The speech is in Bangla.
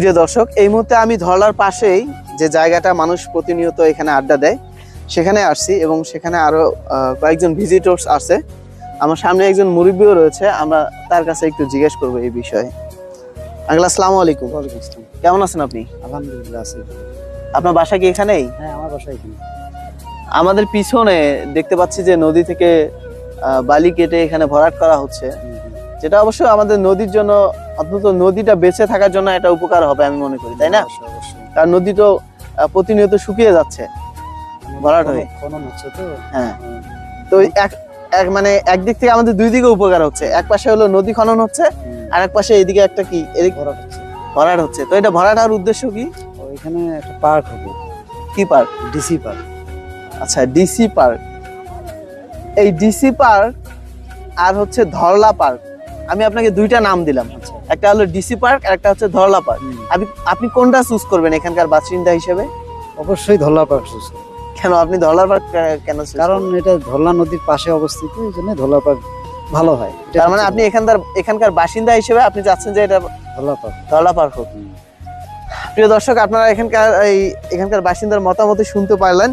প্রিয় দর্শক এই মুহূর্তে আমি ধরলার পাশেই যে জায়গাটা মানুষ প্রতিনিয়ত এখানে আড্ডা দেয় সেখানে আসছি এবং সেখানে আরও আহ, কয়েকজন ভিজিটর্স আছে। আমার সামনে একজন মুরব্বীও রয়েছে আমরা তার কাছে একটু জিজ্ঞেস করব এই বিষয়ে। আঙ্কেল আসসালামু আলাইকুম। ওয়ালাইকুম আসসালাম। কেমন আছেন আপনি? আলহামদুলিল্লাহ আছি। আপনার বাসা কি এখানেই? হ্যাঁ আমার বাসা এখানে। আমাদের পিছনে দেখতে পাচ্ছি যে নদী থেকে বালি কেটে এখানে ভরাট করা হচ্ছে। যেটা অবশ্য আমাদের নদীর জন্য অন্তত নদীটা বেঁচে থাকার জন্য এটা উপকার হবে আমি মনে করি তাই না। কারণ নদী তো প্রতিনিয়ত শুকিয়ে যাচ্ছে। ভরাট হয়ে। হ্যাঁ। তো এক এক মানে একদিক থেকে আমাদের দুই দিকে উপকার হচ্ছে। এক পাশে হলো নদী খনন হচ্ছে আর এক পাশে এদিকে একটা কি? এদিক ভরাট হচ্ছে। ভরাট হচ্ছে। তো এটা ভরাট হওয়ার উদ্দেশ্য কি? এখানে একটা পার্ক হবে। কি পার্ক? DC park. আচ্ছা ডিসি পার্ক। এই ডিসি পার্ক আর হচ্ছে ধরলা পার্ক। আমি আপনাকে দুইটা নাম দিলাম আচ্ছা। একটা হলো ডিসি পার্ক আর একটা হচ্ছে ধরলা পার্ক। আপনি আপনি কোনটা চুজ করবেন এখানকার বাসিন্দা হিসেবে? অবশ্যই ধরলা পার্ক চুজ। কেন আপনি ধরলা পার্ক কেন কারণ এটা ধরলা নদীর পাশে অবস্থিত এই জন্য ধরলা পার্ক ভালো হয়। তার মানে আপনি এখানকার এখানকার বাসিন্দা হিসেবে আপনি চাচ্ছেন যে এটা ধরলা পার্ক। ধরলা পার্ক হোক। প্রিয় দর্শক আপনারা এখানকার এই এখানকার বাসিন্দার মতামত শুনতে পারলেন।